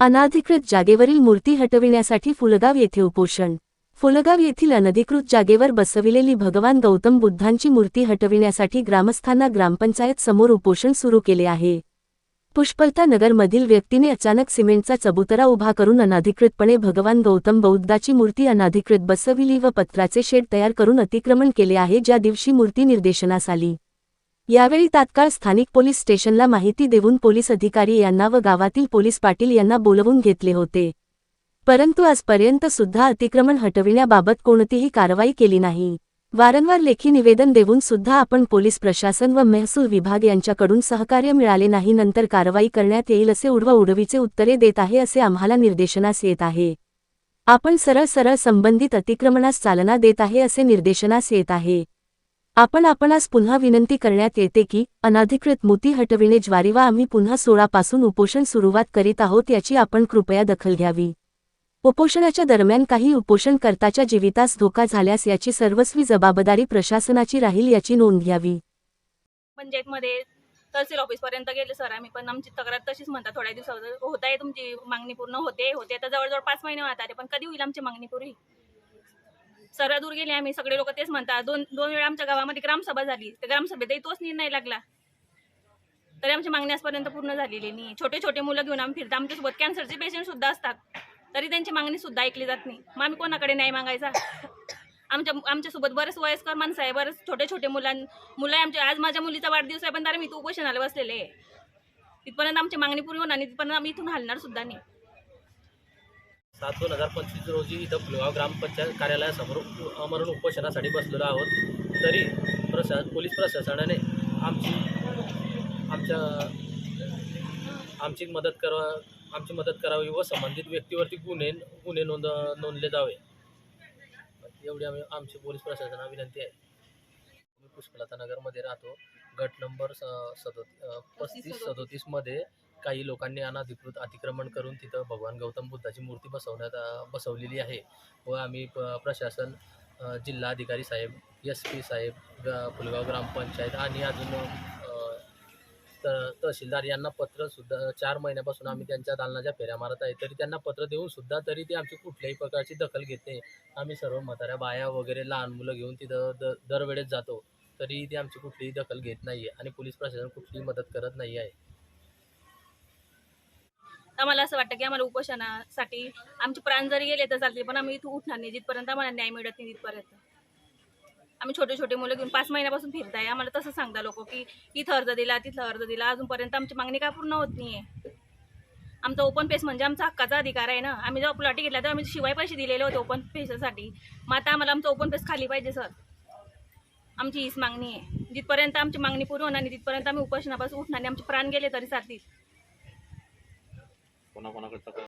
अनाधिकृत जागेवरील मूर्ती हटविण्यासाठी फुलगाव येथे उपोषण. फुलगाव येथील अनधिकृत जागेवर बसविलेली भगवान गौतम बुद्धांची मूर्ती हटविण्यासाठी ग्रामस्थांना ग्रामपंचायत समोर उपोषण सुरू केले आहे. पुष्पलता नगरमधील व्यक्तीने अचानक सिमेंटचा चबुतरा उभा करून अनाधिकृतपणे भगवान गौतम बौद्धाची मूर्ती अनाधिकृत बसविली व पत्राचे शेड तयार करून अतिक्रमण केले आहे ज्या दिवशी मूर्ती निर्देशनास आली. यावेळी तात्काळ स्थानिक पोलीस स्टेशनला माहिती देऊन पोलीस अधिकारी यांना व गावातील पोलीस पाटील यांना बोलवून घेतले होते. परंतु आजपर्यंत सुद्धा अतिक्रमण हटविण्याबाबत कोणतीही कारवाई केली नाही. वारंवार लेखी निवेदन देऊन सुद्धा आपण पोलीस प्रशासन व महसूल विभाग यांच्याकडून सहकार्य मिळाले नाही नंतर कारवाई करण्यात येईल असे उडवा उडवीचे उत्तरे देत आहे असे आम्हाला निर्देशनास येत आहे. आपण सरळ सरळ संबंधित अतिक्रमणास चालना देत आहे असे निर्देशनास येत आहे. आपण आपणास पुन्हा विनंती करण्यात येते की अनाधिकृत मोती हटविणे ज्वारी आम्ही पुन्हा सोळापासून उपोषण सुरुवात करीत आहोत याची आपण कृपया दखल घ्यावी. उपोषणाच्या दरम्यान काही उपोषणकर्ताच्या जीवितास धोका झाल्यास याची सर्वस्वी जबाबदारी प्रशासनाची राहील याची नोंद घ्यावी. पंचायतमध्ये तहसील ऑफिसपर्यंत गेले सर. आम्ही पण आमची तक्रार तशीच म्हणतात. थोड्या दिवसावर. होत आहे तुमची मागणी पूर्ण होते होते. आता जवळजवळ पाच महिने होत आले पण कधी होईल आमची मागणी पुरी सरळ दूर गेले आम्ही सगळे लोक तेच म्हणतात. दोन दोन वेळा आमच्या गावामध्ये ग्रामसभा झाली. तर ग्रामसभेतही तोच निर्णय लागला. तरी आमची मागणी आजपर्यंत पूर्ण झालेली नाही. छोटे छोटे मुलं घेऊन आम्ही फिरतो. आमच्यासोबत कॅन्सरचे पेशंट सुद्धा असतात. तरी त्यांची मागणी सुद्धा ऐकली जात नाही. मग आम्ही कोणाकडे नाही मागायचा? आमच्या आमच्यासोबत बरेच वयस्कर माणसं आहे. बरेच छोटे छोटे मुलां मुलं आमच्या आज माझ्या मुलीचा वाढदिवस आहे पण तर मी तू उपोषणाला बसलेले आहे. तिथपर्यंत आमची मागणी पूर्ण होणार नाही. तिथपर्यंत आम्ही इथून हलणार सुद्धा नाही. सात दोन हजार पंचवीस रोजी इथं फुलगाव ग्रामपंचायत कार्यालयासमोर अमरण उपोषणासाठी बसलेलो आहोत. तरी प्रशा पोलीस प्रशासनाने आमची आमच्या आमची मदत करा आमची मदत करावी व संबंधित व्यक्तीवरती गुन्हे गुन्हे नोंद नोंदले जावे. एवढी आम्ही आमची पोलीस प्रशासनाला विनंती आहे. पुष्पलता नगरमध्ये राहतो. गट नंबर स- सदो अ, पस्तीस सदोतीसमध्ये काही लोकांनी अनाधिकृत अतिक्रमण करून तिथं भगवान गौतम बुद्धाची मूर्ती बसवण्यात बसवलेली आहे व आम्ही प प्रशासन जिल्हाधिकारी साहेब एस पी साहेब फुलगाव ग्रामपंचायत आणि अजून तहसीलदार यांना पत्रसुद्धा चार महिन्यापासून आम्ही त्यांच्या दालनाच्या फेऱ्या मारत आहे. तरी त्यांना पत्र देऊन सुद्धा तरी ते आमची कुठल्याही प्रकारची दखल घेत नाही. आम्ही सर्व म्हाताऱ्या बाया वगैरे लहान मुलं घेऊन तिथं द दरवेळेस जातो. तरी ते आमची कुठलीही दखल घेत नाही आहे आणि पोलीस प्रशासन कुठलीही मदत करत नाही आहे आम्हाला असं वाटतं की आम्हाला उपोषणासाठी आमचे प्राण जरी गेले तर चालते पण आम्ही इथून उठणार नाही जिथपर्यंत आम्हाला न्याय मिळत नाही तिथपर्यंत. आम्ही छोटे छोटे मुलं घेऊन पाच महिन्यापासून फिरताय. आम्हाला तसं सांगता लोक की इथं अर्ज दिला तिथं अर्ज दिला अजूनपर्यंत आमची मागणी काय पूर्ण होत नाही आहे आमचा ओपन पेस म्हणजे आमचा हक्काचा अधिकार आहे ना. आम्ही जेव्हा प्लॉटी घेतला तेव्हा आम्ही शिवाय पैसे दिलेले होते ओपन पेससाठी मग आता आम्हाला आमचं ओपन पेस खाली पाहिजे सर आमची हीच मागणी आहे. जिथपर्यंत आमची मागणी पूर्ण होणार नाही तिथपर्यंत आम्ही उपोषणापासून उठणार नाही. आमचे प्राण गेले तरी चालतील. कोणाकोणाकडचा